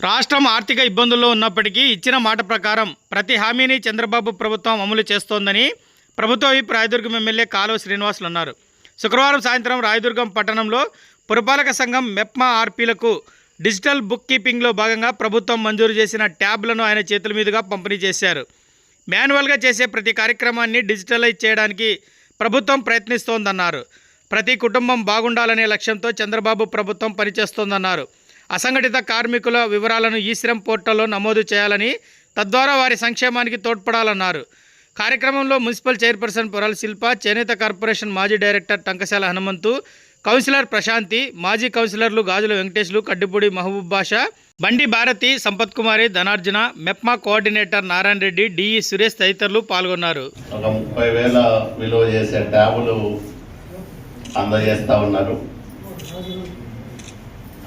రాష్ట్రం ఆర్థిక ఇబ్బందుల్లో ఉన్నప్పటికీ ఇచ్చిన మాట ప్రకారం ప్రతి హామీని చంద్రబాబు ప్రభుత్వం అమలు చేస్తోందని ప్రభుత్వ ఈ రాయదుర్గం ఎమ్మెల్యే కాలువ శ్రీనివాసులు అన్నారు. శుక్రవారం సాయంత్రం రాయదుర్గం పట్టణంలో పురపాలక సంఘం మెప్మా ఆర్పీలకు డిజిటల్ బుక్ కీపింగ్లో భాగంగా ప్రభుత్వం మంజూరు చేసిన ట్యాబ్లను ఆయన చేతుల మీదుగా పంపిణీ చేశారు. మాన్యువల్గా చేసే ప్రతి కార్యక్రమాన్ని డిజిటలైజ్ చేయడానికి ప్రభుత్వం ప్రయత్నిస్తోందన్నారు. ప్రతి కుటుంబం బాగుండాలనే లక్ష్యంతో చంద్రబాబు ప్రభుత్వం పనిచేస్తోందన్నారు. అసంఘటిత కార్మికుల వివరాలను ఈ శ్రమ్ పోర్టల్లో నమోదు చేయాలని తద్వారా వారి సంక్షేమానికి తోడ్పడాలన్నారు. కార్యక్రమంలో మున్సిపల్ చైర్పర్సన్ పొరల్ శిల్ప చేనేత కార్పొరేషన్ మాజీ డైరెక్టర్ టంకశాల హనుమంతు కౌన్సిలర్ ప్రశాంతి మాజీ కౌన్సిలర్లు గాజుల వెంకటేశ్లు కడ్డిపూడి మహబూబ్ బాషా బండి భారతి సంపత్ కుమారి ధనార్జున మెప్మా కోఆర్డినేటర్ నారాయణ రెడ్డి డిఈ సురేష్ తదితరులు పాల్గొన్నారు. ఒక ముప్పై వేల విలువ చేసే ట్యాబులు అందజేస్తా ఉన్నారు.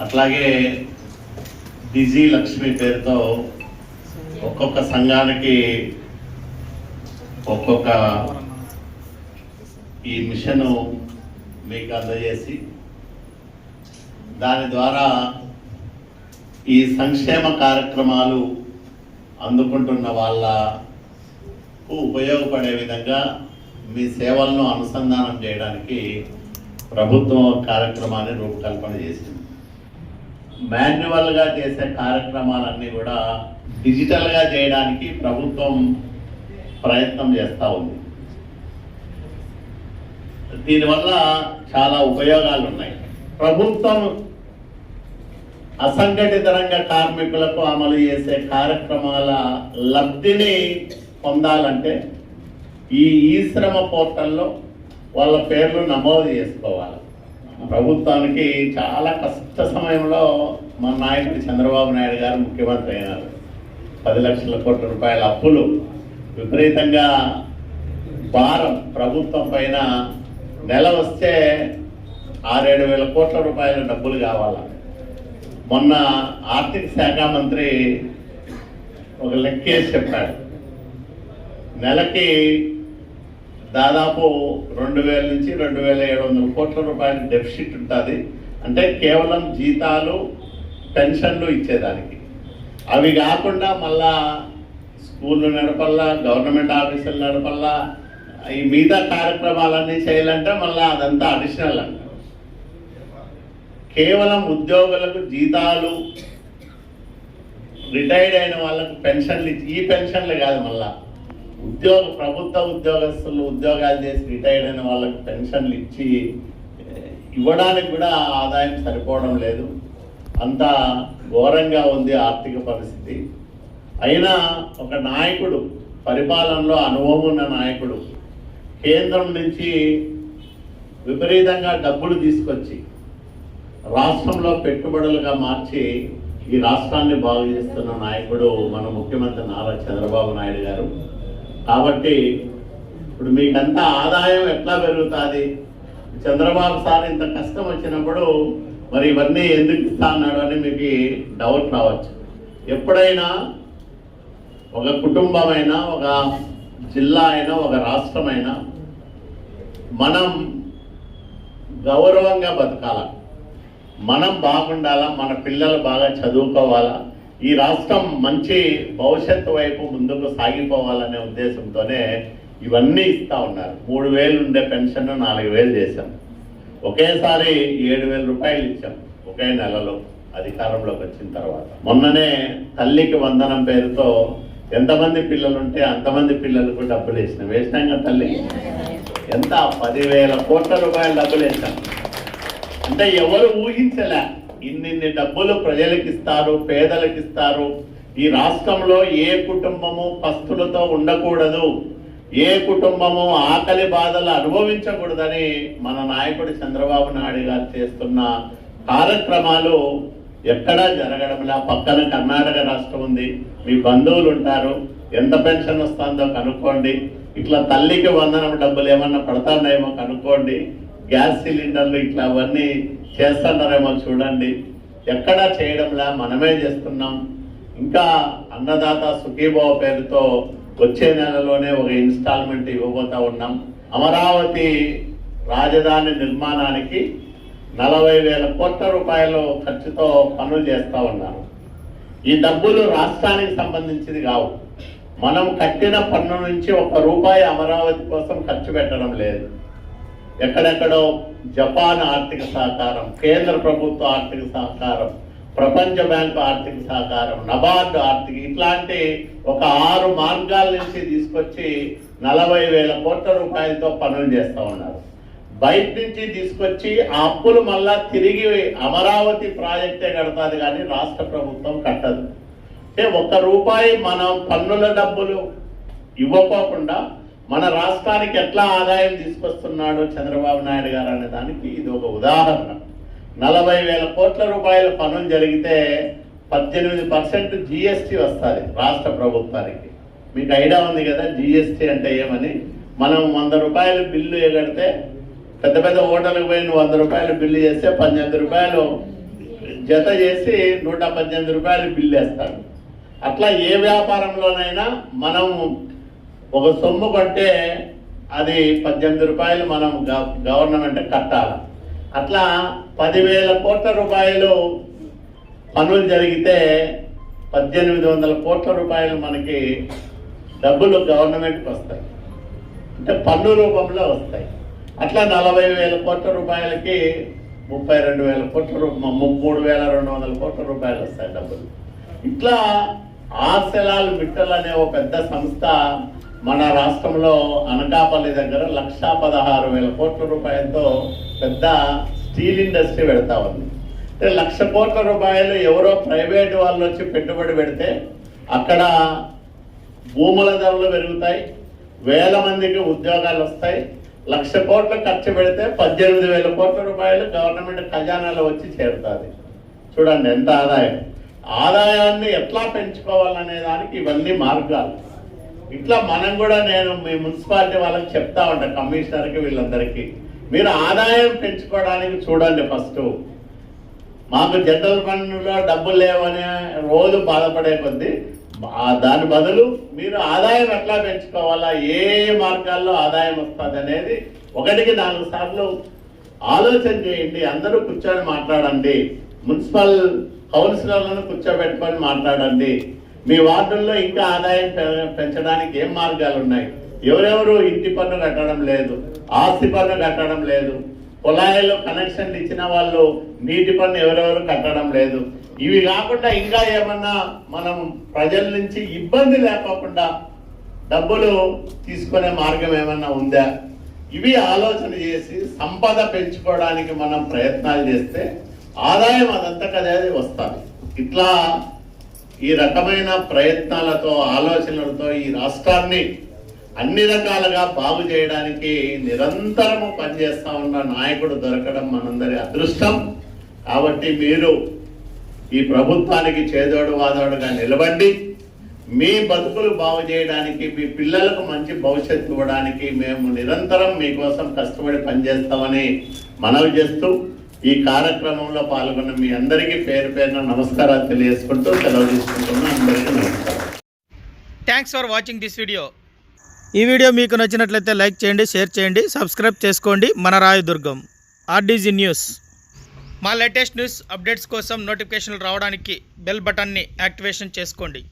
అట్లాగే డిజీ లక్ష్మి పేరుతో ఒక్కొక్క సంఘానికి ఒక్కొక్క ఈ మిషన్ మీకు అందజేసి దాని ద్వారా ఈ సంక్షేమ కార్యక్రమాలు అందుకుంటున్న వాళ్ళకు ఉపయోగపడే విధంగా మీ సేవలను అనుసంధానం చేయడానికి ప్రభుత్వం కార్యక్రమాన్ని రూపకల్పన చేసింది. మాన్యువల్గా చేసే కార్యక్రమాలన్నీ కూడా డిజిటల్గా చేయడానికి ప్రభుత్వం ప్రయత్నం చేస్తూ ఉంది. దీనివల్ల చాలా ఉపయోగాలు ఉన్నాయి. ప్రభుత్వం అసంఘటిత రంగ కార్మికులకు అమలు చేసే కార్యక్రమాల లబ్ధిని పొందాలంటే ఈ ఈ శ్రమ పోర్టల్లో వాళ్ళ పేర్లు నమోదు చేసుకోవాలి. ప్రభుత్వానికి చాలా కష్ట సమయంలో మన నాయకుడు చంద్రబాబు నాయుడు గారు ముఖ్యమంత్రి అయినారు. పది లక్షల కోట్ల రూపాయల అప్పులు విపరీతంగా భారం ప్రభుత్వం పైన. నెల వస్తే ఆరేడు వేల కోట్ల రూపాయల డబ్బులు కావాలి? మొన్న ఆర్థిక శాఖ మంత్రి ఒక లెక్కేసి చెప్పాడు. నెలకి దాదాపు రెండు వేల నుంచి రెండు వేల ఏడు వందల కోట్ల రూపాయల డెఫిసిట్ ఉంటుంది. అంటే కేవలం జీతాలు పెన్షన్లు ఇచ్చేదానికి. అవి కాకుండా మళ్ళా స్కూళ్ళు నడపల్లా గవర్నమెంట్ ఆఫీసులు నడపల్లా ఈ మిగతా కార్యక్రమాలన్నీ చేయాలంటే మళ్ళీ అదంతా అడిషనల్ అంట. కేవలం ఉద్యోగులకు జీతాలు రిటైర్డ్ అయిన వాళ్ళకు పెన్షన్లు ఈ పెన్షన్లు కాదు మళ్ళీ. ఉద్యోగ ప్రభుత్వ ఉద్యోగస్తులు ఉద్యోగాలు చేసి రిటైర్డ్ అయిన వాళ్ళకు పెన్షన్లు ఇచ్చి ఇవ్వడానికి కూడా ఆదాయం సరిపోవడం లేదు. అంత ఘోరంగా ఉంది ఆర్థిక పరిస్థితి. అయినా ఒక నాయకుడు పరిపాలనలో అనుభవం ఉన్న నాయకుడు కేంద్రం నుంచి విపరీతంగా డబ్బులు తీసుకొచ్చి రాష్ట్రంలో పెట్టుబడులుగా మార్చి ఈ రాష్ట్రాన్ని బాగు చేస్తున్న నాయకుడు మన ముఖ్యమంత్రి నారా చంద్రబాబు నాయుడు గారు. కాబట్టి ఇప్పుడు మీకంతా ఆదాయం ఎట్లా పెరుగుతుంది? చంద్రబాబు సార్ ఇంత కష్టం వచ్చినప్పుడు మరి ఇవన్నీ ఎందుకు ఇస్తా అన్నాడు అని మీకు డౌట్ రావచ్చు. ఎప్పుడైనా ఒక కుటుంబమైనా ఒక జిల్లా అయినా ఒక రాష్ట్రమైనా మనం గౌరవంగా బతకాల? మనం బాగుండాలా? మన పిల్లలు బాగా చదువుకోవాలా? ఈ రాష్ట్రం మంచి భవిష్యత్తు వైపు ముందుకు సాగిపోవాలనే ఉద్దేశంతోనే ఇవన్నీ ఇస్తా ఉన్నారు. మూడు వేలు ఉండే పెన్షన్ నాలుగు వేలు చేశాం. ఒకేసారి ఏడు వేల రూపాయలు ఇచ్చాం. ఒకే నెలలో అధికారంలోకి వచ్చిన తర్వాత. మొన్ననే తల్లికి వందనం పేరుతో ఎంతమంది పిల్లలు ఉంటే అంతమంది పిల్లలకు డబ్బులు వేసినాం. వేసినాం కదా తల్లి? ఎంత? పదివేల కోట్ల రూపాయల డబ్బులు వేసాం అంటే ఎవరు ఊహించలే. ఇన్నిన్ని డబ్బులు ప్రజలకు ఇస్తారు పేదలకు ఇస్తారు ఈ రాష్ట్రంలో ఏ కుటుంబము పస్తులతో ఉండకూడదు. ఏ కుటుంబము ఆకలి బాధలు అనుభవించకూడదని మన నాయకుడు చంద్రబాబు నాయుడు గారు చేస్తున్న కార్యక్రమాలు ఎక్కడా జరగడంలా. పక్కన కర్ణాటక రాష్ట్రం ఉంది. మీ బంధువులు ఉంటారు. ఎంత పెన్షన్ వస్తుందో కనుక్కోండి. ఇట్లా తల్లికి వందనం డబ్బులు ఏమన్నా పడతానేమో కనుక్కోండి. గ్యాస్ సిలిండర్లు ఇట్లా అవన్నీ చేస్తున్నారేమో చూడండి. ఎక్కడా చేయడంలా మనమే చేస్తున్నాం. ఇంకా అన్నదాత సుఖీభావ పేరుతో వచ్చే నెలలోనే ఒక ఇన్స్టాల్మెంట్ ఇవ్వబోతా ఉన్నాం. అమరావతి రాజధాని నిర్మాణానికి నలభై వేల కోట్ల రూపాయలు ఖర్చుతో పనులు చేస్తూ ఉన్నారు. ఈ డబ్బులు రాష్ట్రానికి సంబంధించింది కావు. మనం కట్టిన పన్ను నుంచి ఒక రూపాయి అమరావతి కోసం ఖర్చు పెట్టడం లేదు. ఎక్కడెక్కడో జపాన్ ఆర్థిక సహకారం కేంద్ర ప్రభుత్వ ఆర్థిక సహకారం ప్రపంచ బ్యాంకు ఆర్థిక సహకారం నబార్డు ఆర్థిక ఇట్లాంటి ఒక ఆరు మార్గాల నుంచి తీసుకొచ్చి నలభై వేల కోట్ల రూపాయలతో పనులు చేస్తూ ఉన్నారు. బయట నుంచి తీసుకొచ్చి ఆ అప్పులు మళ్ళా తిరిగి అమరావతి ప్రాజెక్టే కడతాది కానీ రాష్ట్ర ప్రభుత్వం కట్టదు. అంటే ఒక్క రూపాయి మనం పన్నుల డబ్బులు ఇవ్వకోకుండా మన రాష్ట్రానికి ఎట్లా ఆదాయం తీసుకొస్తున్నాడు చంద్రబాబు నాయుడు గారు అనే దానికి ఇది ఒక ఉదాహరణ. నలభై వేల కోట్ల రూపాయల పనులు జరిగితే పద్దెనిమిది పర్సెంట్ జిఎస్టీ వస్తుంది రాష్ట్ర ప్రభుత్వానికి. మీకు ఐడియా ఉంది కదా జిఎస్టీ అంటే ఏమని? మనం వంద రూపాయలు బిల్లు ఎగడితే పెద్ద పెద్ద హోటల్కి పోయి వంద రూపాయలు బిల్లు చేస్తే పద్దెనిమిది రూపాయలు జత చేసి నూట పద్దెనిమిది రూపాయలు బిల్లు వేస్తాడు. అట్లా ఏ వ్యాపారంలోనైనా మనం ఒక సొమ్ము కొంటే అది పద్దెనిమిది రూపాయలు మనం గవ- గవర్నమెంట్ కట్టాలి. అట్లా పదివేల కోట్ల రూపాయలు పనులు జరిగితే పద్దెనిమిది వందల కోట్ల రూపాయలు మనకి డబ్బులు గవర్నమెంట్కి వస్తాయి. అంటే పన్ను రూపంలో వస్తాయి. అట్లా నలభై వేల కోట్ల రూపాయలకి ముప్పై రెండు వేల కోట్ల రూపాయలు మూడు వేల రెండు వందల కోట్ల రూపాయలు వస్తాయి డబ్బులు. ఇట్లా ఆర్సెలాల్ మిట్టల్ అనే ఒక పెద్ద సంస్థ మన రాష్ట్రంలో అనకాపల్లి దగ్గర లక్షా పదహారు వేల కోట్ల రూపాయలతో పెద్ద స్టీల్ ఇండస్ట్రీ పెడతా ఉంది. అంటే లక్ష కోట్ల రూపాయలు ఎవరో ప్రైవేట్ వాళ్ళు వచ్చి పెట్టుబడి పెడితే అక్కడ భూముల ధరలు పెరుగుతాయి వేల మందికి ఉద్యోగాలు వస్తాయి. లక్ష కోట్లు ఖర్చు పెడితే పద్దెనిమిది వేల కోట్ల రూపాయలు గవర్నమెంట్ ఖజానాలో వచ్చి చేరుతుంది. చూడండి ఎంత ఆదాయం. ఆదాయాన్ని ఎట్లా పెంచుకోవాలనే దానికి ఇవన్నీ మార్గాలు. ఇట్లా మనం కూడా నేను మీ మున్సిపాలిటీ వాళ్ళకి చెప్తా ఉంటా కమిషనర్కి వీళ్ళందరికీ. మీరు ఆదాయం పెంచుకోవడానికి చూడండి ఫస్ట్. మాకు జనరల్ ఫండ్లో డబ్బులు లేవని రోజు బాధపడే కొద్దీ దాని బదులు మీరు ఆదాయం ఎట్లా పెంచుకోవాలా ఏ మార్గాల్లో ఆదాయం వస్తుంది అనేది ఒకటికి నాలుగు సార్లు ఆలోచన చేయండి అందరూ కూర్చొని మాట్లాడండి. మున్సిపల్ కౌన్సిలర్లను కూర్చోబెట్టుకొని మాట్లాడండి. మీ వార్డుల్లో ఇంకా ఆదాయం పె- పెంచడానికి ఏం మార్గాలు ఉన్నాయి ఎవరెవరు ఇంటి పన్ను కట్టడం లేదు ఆస్తి పన్ను కట్టడం లేదు కుళాయిలో కనెక్షన్లు ఇచ్చిన వాళ్ళు నీటి పన్ను ఎవరెవరు కట్టడం లేదు. ఇవి కాకుండా ఇంకా ఏమన్నా మనం ప్రజల నుంచి ఇబ్బంది లేకోకుండా డబ్బులు తీసుకునే మార్గం ఏమన్నా ఉందా? ఇవి ఆలోచన చేసి సంపద పెంచుకోవడానికి మనం ప్రయత్నాలు చేస్తే ఆదాయం అదంతా అదంతకదే వస్తుంది. ఇట్లా ఈ రకమైన ప్రయత్నాలతో ఆలోచనలతో ఈ రాష్ట్రాన్ని అన్ని రకాలుగా బాగు చేయడానికి నిరంతరము పనిచేస్తా ఉన్న నాయకుడు దొరకడం మనందరి అదృష్టం. కాబట్టి మీరు ఈ ప్రభుత్వానికి చేదోడు వాదోడుగా నిలబండి మీ బతుకులు బాగు చేయడానికి మీ పిల్లలకు మంచి భవిష్యత్తు ఇవ్వడానికి మేము నిరంతరం మీకోసం కష్టపడి పనిచేస్తామని మనవి చేస్తూ ఈ కార్యక్రమంలో పాల్గొన్న మీ అందరికీ పేరు పేరున నమస్కారాలు తెలియజేసుకుంటూ సెలవు తీసుకుంటున్నా. అందరికీ నమస్కారం. Thanks for watching this video ఈ వీడియో మీకు నచ్చినట్లయితే లైక్ చేయండి షేర్ చేయండి సబ్స్క్రైబ్ చేసుకోండి. మన రాయదుర్గం ఆర్డీజీ న్యూస్. మా లేటెస్ట్ న్యూస్ అప్డేట్స్ కోసం నోటిఫికేషన్లు రావడానికి బెల్ బటన్ని యాక్టివేషన్ చేసుకోండి.